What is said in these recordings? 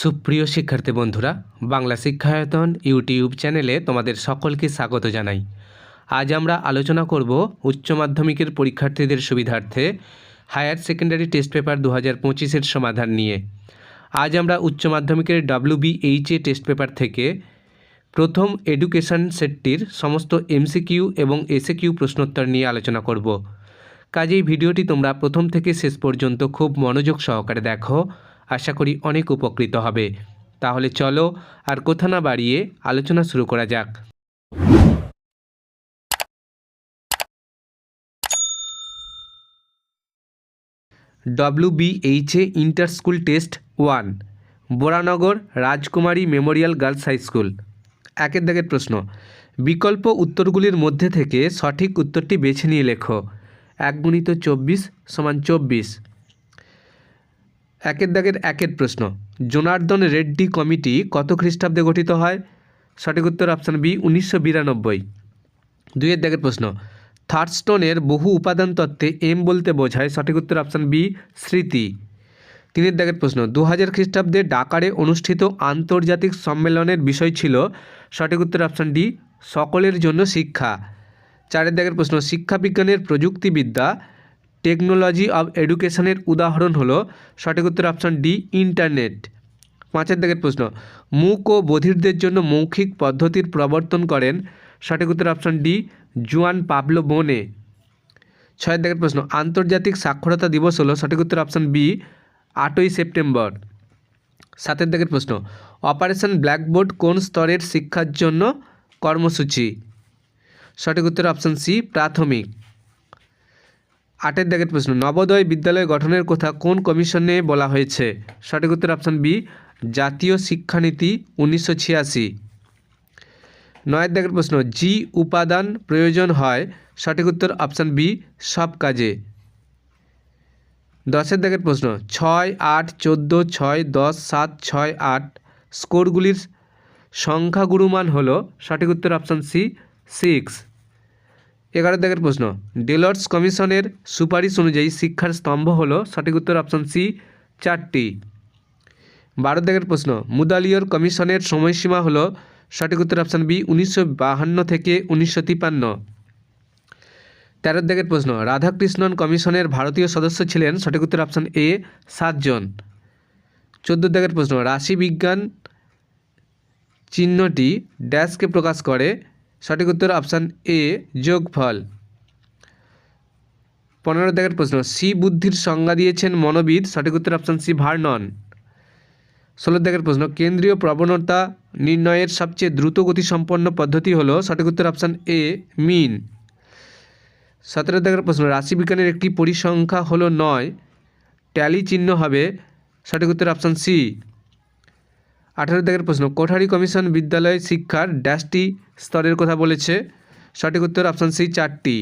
সুপ্রিয় শিক্ষার্থী বন্ধুরা, বাংলা শিক্ষায়তন ইউটিউব চ্যানেলে তোমাদের সকলকে স্বাগত জানাই। আজ আমরা আলোচনা করব উচ্চ মাধ্যমিকের পরীক্ষার্থীদের সুবিধার্থে হায়ার সেকেন্ডারি টেস্ট পেপার দু হাজার পঁচিশের সমাধান নিয়ে। আজ আমরা উচ্চ মাধ্যমিকের ডাব্লিউবিএইচএ টেস্ট পেপার থেকে প্রথম এডুকেশন সেটটির সমস্ত এমসিকিউ এবং এসএকিউ প্রশ্নোত্তর নিয়ে আলোচনা করব। কাজেই ভিডিওটি তোমরা প্রথম থেকে শেষ পর্যন্ত খুব মনোযোগ সহকারে দেখো। আশা করি অনেক উপকৃত হবে। তাহলে চলো আর কথা না বাড়িয়ে আলোচনা শুরু করা যাক। W B H A inter school test one Baranagar Rajkumari memorial girls high school. একের দাগের প্রশ্ন, বিকল্প উত্তরগুলির মধ্যে থেকে সঠিক উত্তরটি বেছে নিয়ে লেখো। এক গুণিত চব্বিশ সমান চব্বিশ। একের দাগের একের প্রশ্ন, জনার্দন রেড্ডি কমিটি কত খ্রিস্টাব্দে গঠিত হয়? সঠিক উত্তর অপশান বি উনিশশো বিরানব্বই। দুইয়ের দাগের প্রশ্ন, থার্ডস্টোনের বহু উপাদান তত্ত্বে এম বলতে বোঝায় সঠিক উত্তর অপশান বি স্মৃতি। তিনের দাগের প্রশ্ন দু হাজার খ্রিস্টাব্দে ডাকারে অনুষ্ঠিত আন্তর্জাতিক সম্মেলনের বিষয় ছিল, সঠিক উত্তর অপশান ডি সকলের জন্য শিক্ষা। চারের দাগের প্রশ্ন, শিক্ষাবিজ্ঞানের প্রযুক্তিবিদ্যা টেকনোলজি অব এডুকেশনের উদাহরণ হলো, সঠিক উত্তর অপশান ডি, ইন্টারনেট। পাঁচের দাগের প্রশ্ন মূক ও বধিরদের জন্য মৌখিক পদ্ধতির প্রবর্তন করেন, সঠিক উত্তর অপশান ডি, জুয়ান পাবলো বোনে। ছয়ের দাগের প্রশ্ন, আন্তর্জাতিক সাক্ষরতা দিবস হলো, সঠিক উত্তর অপশান বি, আটই সেপ্টেম্বর। সাতের দাগের প্রশ্ন, অপারেশন ব্ল্যাকবোর্ড কোন স্তরের শিক্ষার জন্য কর্মসূচি? সঠিক উত্তর অপশান সি, প্রাথমিক। আটের দাগের প্রশ্ন, নবোদয় বিদ্যালয় গঠনের কথা কোন কমিশনে বলা হয়েছে? সঠিক উত্তর অপশান বি জাতীয় শিক্ষানীতি উনিশশো ছিয়াশি। নয়ের দাগের প্রশ্ন, জি উপাদান প্রয়োজন হয়? সঠিক উত্তর অপশান বি সব কাজে। দশের দাগের প্রশ্ন, ছয় আট চোদ্দ ছয় দশ সাত ছয় আট, স্কোরগুলির সংখ্যাগুরুমান হল? সঠিক উত্তর অপশান সি সিক্স এগারো দাগের প্রশ্ন। ডেলর্স কমিশনের সুপারিশ অনুযায়ী শিক্ষার স্তম্ভ হল সঠিক উত্তর অপশন সি, চারটি। বারো দাগের প্রশ্ন, মুদালিয়র কমিশনের সময়সীমা হল সঠিক উত্তর অপশান বি, উনিশশো বাহান্ন থেকে উনিশশো তিপান্ন তেরো দাগের প্রশ্ন, রাধাকৃষ্ণন কমিশনের ভারতীয় সদস্য ছিলেন সঠিক উত্তর অপশান এ, সাতজন। চোদ্দ দাগের প্রশ্ন রাশিবিজ্ঞান চিহ্নটি ড্যাশকে প্রকাশ করে সঠিক উত্তর অপশান এ, যোগফল। পনেরো দাগের প্রশ্ন, সি বুদ্ধির সংজ্ঞা দিয়েছেন মনোবিদ? সঠিক উত্তর অপশান সি, ভার্নন। ষোলো দাগের প্রশ্ন, কেন্দ্রীয় প্রবণতা নির্ণয়ের সবচেয়ে দ্রুত গতিসম্পন্ন পদ্ধতি হলো? সঠিক উত্তর অপশান এ, মিন। সতেরো দাগের প্রশ্ন, রাশিবিজ্ঞানের একটি পরিসংখ্যা হলো নয়, ট্যালি চিহ্ন হবে? সঠিক উত্তর অপশান সি আঠারো দাগের প্রশ্ন, কোঠারি কমিশন বিদ্যালয় শিক্ষার ড্যাশটি স্তরের কথা বলেছে। সঠিক উত্তর অপশান সি চারটি।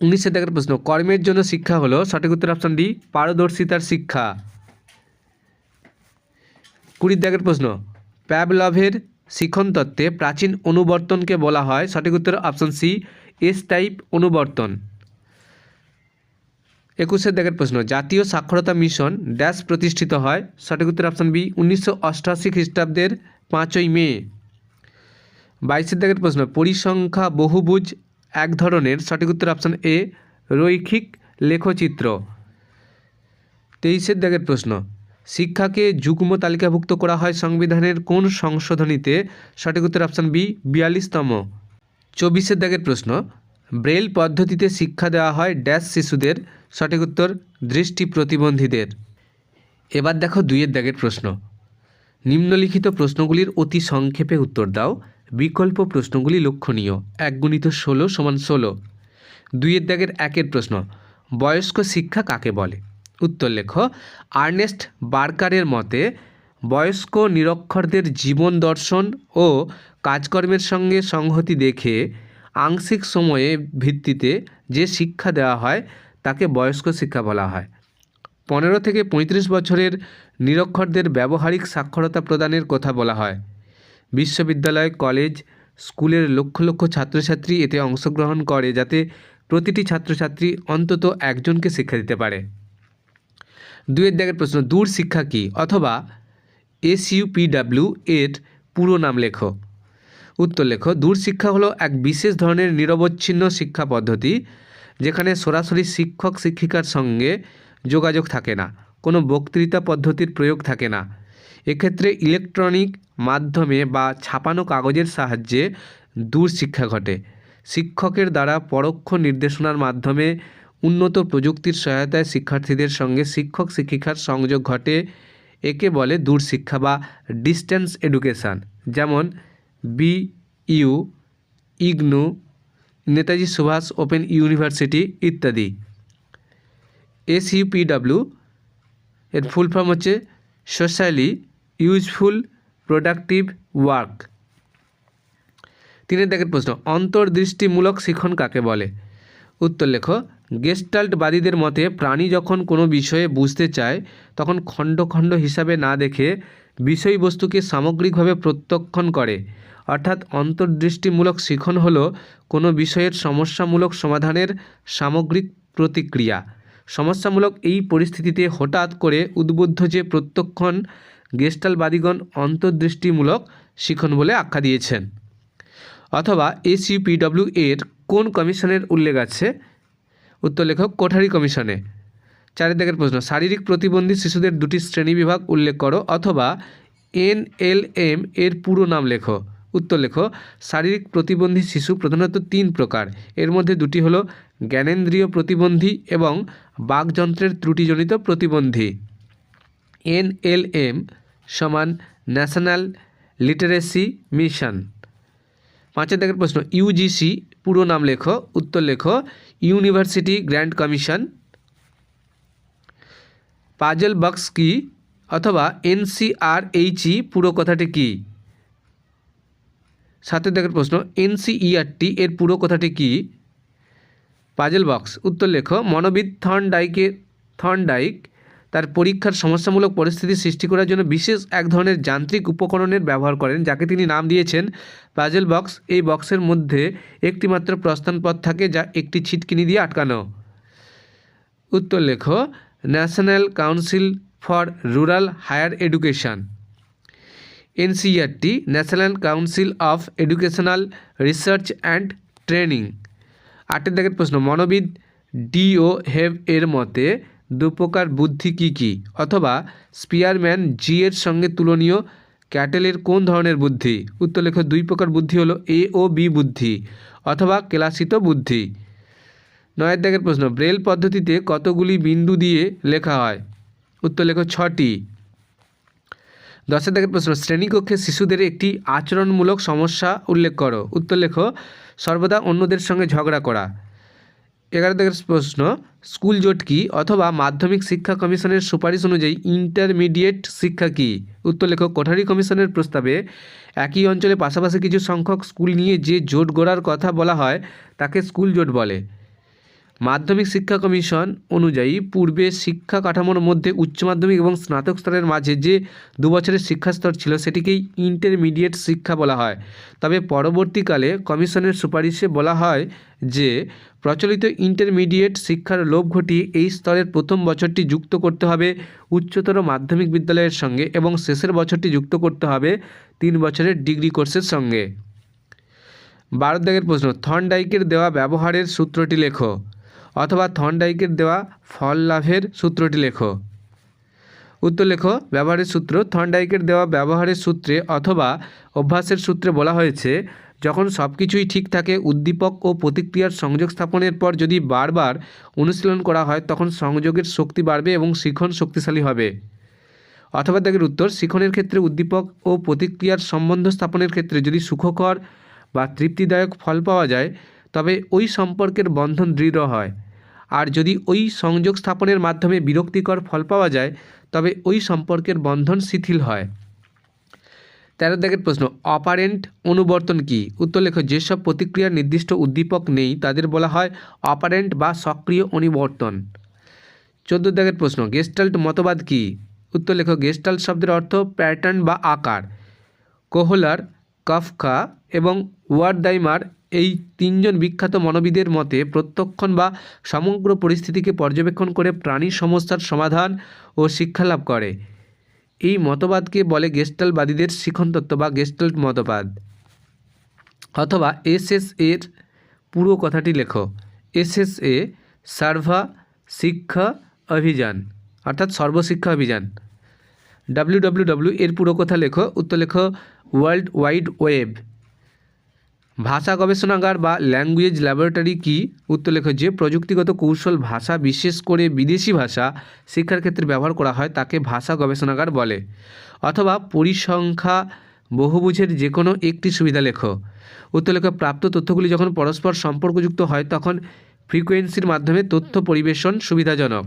উনিশের দাগের প্রশ্ন, কর্মের জন্য শিক্ষা হলো, সঠিক উত্তর অপশান ডি পারদর্শিতার শিক্ষা। কুড়ির দাগের প্রশ্ন, প্যাবলভের শিখন তত্ত্বে প্রাচীন অনুবর্তনকে বলা হয়, সঠিক উত্তর অপশান সি এস টাইপ অনুবর্তন। একুশের দাগের প্রশ্ন, জাতীয় সাক্ষরতা মিশন ড্যাশ প্রতিষ্ঠিত হয়, সঠিক উত্তর অপশান বি, উনিশশো অষ্টআশি খ্রিস্টাব্দের পাঁচই মে। বাইশের দাগের প্রশ্ন, পরিসংখ্যা বহুভুজ এক ধরনের, সঠিক উত্তর অপশান এ, রৈখিক লেখচিত্র। তেইশের দাগের প্রশ্ন, শিক্ষাকে যুগ্ম তালিকাভুক্ত করা হয় সংবিধানের কোন সংশোধনীতে, সঠিক উত্তর অপশান বি, বিয়াল্লিশতম। চব্বিশের দাগের প্রশ্ন ব্রেল পদ্ধতিতে শিক্ষা দেওয়া হয় ড্যাশ শিশুদের, সঠিক উত্তর, দৃষ্টি প্রতিবন্ধীদের। এবার দেখো দুইয়ের দাগের প্রশ্ন। নিম্নলিখিত প্রশ্নগুলির অতি সংক্ষেপে উত্তর দাও। বিকল্প প্রশ্নগুলি লক্ষণীয়। এক গুণিত ষোলো সমান ষোলো। দুইয়ের দাগের একের প্রশ্ন, বয়স্ক শিক্ষা কাকে বলে? উত্তর লেখ, আর্নেস্ট বার্কারের মতে, বয়স্ক নিরক্ষরদের জীবন দর্শন ও কাজকর্মের সঙ্গে সংহতি দেখে আংশিক সময়ে ভিত্তিতে যে শিক্ষা দেওয়া হয়, তাকে বয়স্ক শিক্ষা বলা হয়। পনেরো থেকে পঁয়ত্রিশ বছরের নিরক্ষরদের ব্যবহারিক সাক্ষরতা প্রদানের কথা বলা হয়। বিশ্ববিদ্যালয়, কলেজ, স্কুলের লক্ষ লক্ষ ছাত্রছাত্রী এতে অংশগ্রহণ করে যাতে প্রতিটি ছাত্রছাত্রী অন্তত একজনকে শিক্ষা দিতে পারে। দুয়ের দাগের প্রশ্ন, দূর শিক্ষা কি? অথবা এসইউপিডাব্লিউ এর পুরো নাম লেখো। উত্তর লেখো দূর শিক্ষা হলো এক বিশেষ ধরনের নিরবচ্ছিন্ন শিক্ষা পদ্ধতি, যেখানে সরাসরি শিক্ষক শিক্ষিকার সঙ্গে যোগাযোগ থাকে না, কোনো বক্তৃতা পদ্ধতির প্রয়োগ থাকে না। এক্ষেত্রে ইলেকট্রনিক মাধ্যমে বা ছাপানো কাগজের সাহায্যে দূর শিক্ষা ঘটে। শিক্ষকের দ্বারা পরোক্ষ নির্দেশনার মাধ্যমে উন্নত প্রযুক্তির সহায়তায় শিক্ষার্থীদের সঙ্গে শিক্ষক শিক্ষিকার সংযোগ ঘটে, একে বলে দূর শিক্ষা বা ডিস্ট্যান্স এডুকেশান। যেমন B U IGNOU, Netaji Subhash, open university ইত্যাদি। এস এসইউপিডাব্লিউ, এর ফুল ফর্ম হচ্ছে সোশ্যালি ইউজফুল প্রোডাক্টিভ ওয়ার্ক। তিনের দেখেন প্রশ্ন, অন্তর্দৃষ্টিমূলক শিখন কাকে বলে? উত্তর লেখ, গেস্টাল্টবাদীদের মতে প্রাণী যখন কোনো বিষয়ে বুঝতে চায়, তখন খণ্ড খণ্ড হিসাবে না দেখে বিষয়বস্তুকে সামগ্রিকভাবে প্রত্যক্ষণ করে। অর্থাৎ অন্তর্দৃষ্টিমূলক শিখন হলো কোনো বিষয়ের সমস্যামূলক সমাধানের সামগ্রিক প্রতিক্রিয়া। সমস্যামূলক এই পরিস্থিতিতে হঠাৎ করে উদ্বুদ্ধ যে প্রত্যক্ষণ গেস্টালবাদীগণ অন্তর্দৃষ্টিমূলক শিখন বলে আখ্যা দিয়েছেন। অথবা এসইউপিডব্লিউ এর কোন কমিশনের উল্লেখ আছে? উত্তর লেখক, কোঠারি কমিশনে। চারিদিকের প্রশ্ন, শারীরিক প্রতিবন্ধী শিশুদের দুটি শ্রেণীবিভাগ উল্লেখ করো অথবা এনএলএম এর পুরো নাম লেখো। উত্তর লেখো, শারীরিক প্রতিবন্ধী শিশু প্রধানত তিন প্রকার। এর মধ্যে দুটি হলো জ্ঞানেন্দ্রীয় প্রতিবন্ধী এবং বাকযন্ত্রের ত্রুটিজনিত প্রতিবন্ধী। এনএলএম সমান ন্যাশনাল লিটারেসি মিশন। পাঁচের দাগের প্রশ্ন ইউজিসি পুরো নাম লেখো, উত্তর লেখো, university grand commission puzzle box কি অথবা এনসিআরএইচই পুরো কথাটি কি? সাতের দেখার প্রশ্ন, এনসিইআরটি এর পুরো কথাটি কি? পাজেল বক্স, উত্তর লেখ, মনোবিদ থর্নডাইকের থর্নডাইক তার পরীক্ষার সমস্যামূলক পরিস্থিতি সৃষ্টি করার জন্য বিশেষ এক ধরনের যান্ত্রিক উপকরণের ব্যবহার করেন, যাকে তিনি নাম দিয়েছেন পাজেল বক্স। এই বক্সের মধ্যে একটি মাত্র প্রস্থান পথ থাকে, যা একটি ছিটকিনি দিয়ে আটকানো। উত্তর লেখ, national council for rural higher education. NCERT national council of educational research and training আটের দাগের প্রশ্ন, মনোবিদ ডিও হেভ এর মতে দু প্রকার বুদ্ধি কী কী? অথবা স্পিয়ারম্যান জি এর সঙ্গে তুলনীয় ক্যাটেলের কোন ধরনের বুদ্ধি? উত্তর লেখ, দুই প্রকার বুদ্ধি হলো এ ও বি বুদ্ধি অথবা ক্লাসিত বুদ্ধি। নয়ের দাগের প্রশ্ন, ব্রেল পদ্ধতিতে কতগুলি বিন্দু দিয়ে লেখা হয়? উত্তর লেখ, ছটি। দশের দাগের প্রশ্ন, শ্রেণীকক্ষে শিশুদের একটি আচরণমূলক সমস্যা উল্লেখ করো। উত্তর লেখো, সর্বদা অন্যদের সঙ্গে ঝগড়া করা। এগারো দাগের প্রশ্ন, স্কুল জোট কি অথবা মাধ্যমিক শিক্ষা কমিশনের সুপারিশ অনুযায়ী ইন্টারমিডিয়েট শিক্ষা কি? উত্তর লেখক কোঠারি কমিশনের প্রস্তাবে একই অঞ্চলে পাশাপাশি কিছু সংখ্যক স্কুল নিয়ে যে জোট গড়ার কথা বলা হয়, তাকে স্কুল জোট বলে। মাধ্যমিক শিক্ষা কমিশন অনুযায়ী পূর্বে শিক্ষা কাঠামোর মধ্যে উচ্চ মাধ্যমিক এবং স্নাতক স্তরের মাঝে যে দু বছরের শিক্ষাস্তর ছিল সেটিকেই ইন্টারমিডিয়েট শিক্ষা বলা হয়। তবে পরবর্তীকালে কমিশনের সুপারিশে বলা হয় যে প্রচলিত ইন্টারমিডিয়েট শিক্ষার লোভ ঘটিয়ে এই স্তরের প্রথম বছরটি যুক্ত করতে হবে উচ্চতর মাধ্যমিক বিদ্যালয়ের সঙ্গে এবং শেষের বছরটি যুক্ত করতে হবে তিন বছরের ডিগ্রি কোর্সের সঙ্গে। বারো দাগের প্রশ্ন, থর্নডাইকের দেওয়া ব্যবহারের সূত্রটি লেখো। অথবা থর্নডাইকের দেওয়া ফল লাভের সূত্রটি লেখো। উত্তর লেখো, ব্যবহারের সূত্র থর্নডাইকের দেওয়া ব্যবহারের সূত্রে অথবা অভ্যাসের সূত্রে বলা হয়েছে, যখন সব কিছুই ঠিক থাকে, উদ্দীপক ও প্রতিক্রিয়ার সংযোগ স্থাপনের পর যদি বারবার অনুশীলন করা হয়, তখন সংযোগের শক্তি বাড়বে এবং শিখন শক্তিশালী হবে। অথবা দেখের উত্তর, শিখনের ক্ষেত্রে উদ্দীপক ও প্রতিক্রিয়ার সম্বন্ধ স্থাপনের ক্ষেত্রে যদি সুখকর বা তৃপ্তিদায়ক ফল পাওয়া যায়, তবে ওই সম্পর্কের বন্ধন দৃঢ় হয়। আর যদি ওই সংযোগ স্থাপনের মাধ্যমে বিরক্তিকর ফল পাওয়া যায়, তবে ওই সম্পর্কের বন্ধন শিথিল হয়। তেরো দাগের প্রশ্ন, অপারেন্ট অনুবর্তন কি? উত্তর লেখ, যেসব প্রতিক্রিয়ার নির্দিষ্ট উদ্দীপক নেই, তাদের বলা হয় অপারেন্ট বা সক্রিয় অনুবর্তন। চোদ্দ দাগের প্রশ্ন, গেস্টাল্ট মতবাদ কি? উত্তর লেখ, গেস্টাল্ট শব্দের অর্থ প্যাটার্ন বা আকার। কোহলার কাফকা এবং ওয়ার্ডাইমার এই তিনজন বিখ্যাত মনোবিদের মতে প্রত্যক্ষণ বা সমগ্র পরিস্থিতিকে পর্যবেক্ষণ করে প্রাণী সমস্যার সমাধান ও শিক্ষা লাভ করে। এই মতবাদকে বলে গেস্টালবাদীদের শিখন তত্ত্ব বা গেস্টাল মতবাদ। অথবা এসএস এর পুরো কথাটি লেখো। এসএস এ, সার্ভা, শিক্ষা, অভিযান, অর্থাৎ Sarva Shiksha Abhiyan. W W W এর পুরো কথা লেখো, উত্তর লেখো, ওয়ার্ল্ড ওয়াইড ওয়েব। ভাষা গবেষণাগার বা ল্যাঙ্গুয়েজ ল্যাবরেটরি কি? উত্তর লেখো যে প্রযুক্তিগত কৌশল ভাষা, বিশেষ করে বিদেশি ভাষা শিক্ষার ক্ষেত্রে ব্যবহার করা হয়, তাকে ভাষা গবেষণাগার বলে। অথবা পরিসংখ্যা বহুভুজের যে কোনো একটি সুবিধা লেখো। উত্তর লেখো প্রাপ্ত তথ্যগুলি যখন পরস্পর সম্পর্কযুক্ত হয়, তখন ফ্রিকোয়েন্সির মাধ্যমে তথ্য পরিবেশন সুবিধাজনক।